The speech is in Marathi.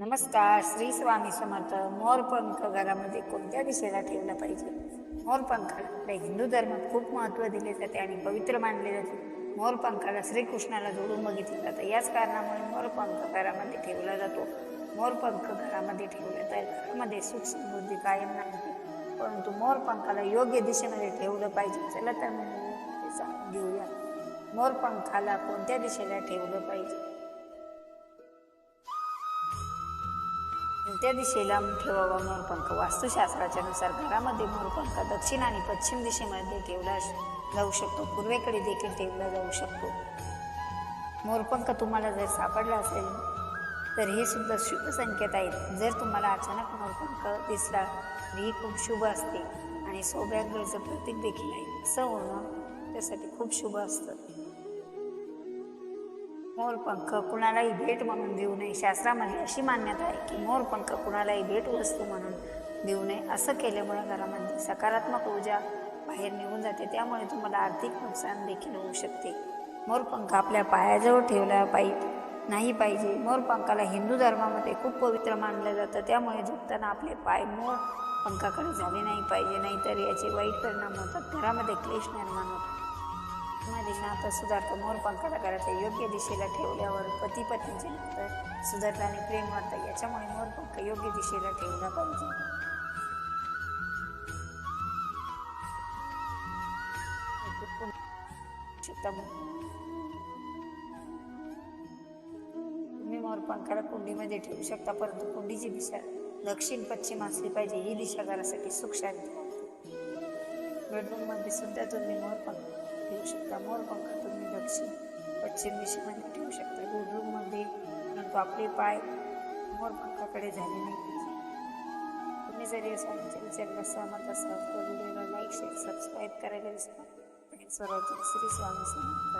नमस्कार श्री स्वामी समर्थ. मोरपंख घरामध्ये कोणत्या दिशेला ठेवला पाहिजे? मोरपंखाला हिंदू धर्मात खूप महत्त्व दिले जाते आणि पवित्र मानले जाते. मोरपंखाला श्रीकृष्णाला जोडून बघितलं जातं. याच कारणामुळे मोरपंख घरामध्ये ठेवला जातो. मोरपंख घरामध्ये ठेवला तर घरामध्ये सुख समृद्धी कायम नाही परंतु मोरपंखाला योग्य दिशेमध्ये ठेवलं पाहिजे. चला तर मग ते घेऊया. मोरपंखाला कोणत्या दिशेला ठेवलं पाहिजे? कोणत्या दिशेला ठेवावा मोरपंख. वास्तुशास्त्राच्या नुसार घरामध्ये मोरपंख दक्षिण आणि पश्चिम दिशेमध्ये ठेवला जाऊ शकतो. पूर्वेकडे देखील ठेवला जाऊ शकतो. मोरपंख तुम्हाला जर सापडला असेल तर हे सुद्धा शुभ संकेत आहेत. जर तुम्हाला अचानक मोरपंख दिसला तर ही खूप शुभ असते आणि सौभाग्याचं प्रतीक देखील आहे. असं होणं त्यासाठी खूप शुभ असतं. मोरपंख कुणालाही भेट म्हणून देऊ नये. शास्त्रामध्ये अशी मान्यता आहे की मोरपंख कुणालाही भेट वस्तू म्हणून देऊ नये. असं केल्यामुळे घरामध्ये सकारात्मक ऊर्जा बाहेर निघून जाते. त्यामुळे तुम्हाला आर्थिक नुकसान देखील होऊ शकते. मोरपंख आपल्या पायाजवळ ठेवला पाहिजे नाही पाहिजे. मोरपंखाला हिंदू धर्मामध्ये खूप पवित्र मानलं जातं. त्यामुळे झोपताना आपले पाय मोर पंखाकडे झाले नाही पाहिजे. नाहीतर याचे वाईट परिणाम होतात. घरामध्ये क्लेश निर्माण होतात मध्ये नातं सुधारतं मोरपंखाला करायचं योग्य दिशेला ठेवल्यावर पती पत्नीचे नातं सुधारल्याने आणि प्रेम वाटतं याच्यामुळे मोरपंख योग्य दिशेला ठेवला पाहिजे. तुम्ही मोरपंखाला कुंडीमध्ये ठेवू शकता परंतु कुंडीची दिशा दक्षिण पश्चिम असली पाहिजे ही दिशा घरासाठी सुख शांती बेडरूममध्ये सुद्धा तुम्ही मोरपंख समोर शकता मोरपंख तुम्ही दक्षिण पश्चिम दिशेमध्ये ठेवू शकता बेडरूममध्ये परंतु आपले पाय मोरपंखाकडे झाले नाही पाहिजे तुम्ही जरी या स्वामीच्या सहमत असाल तर व्हिडिओला लाईक शेअर सबस्क्राईब करायला विसरू नका. श्री स्वामी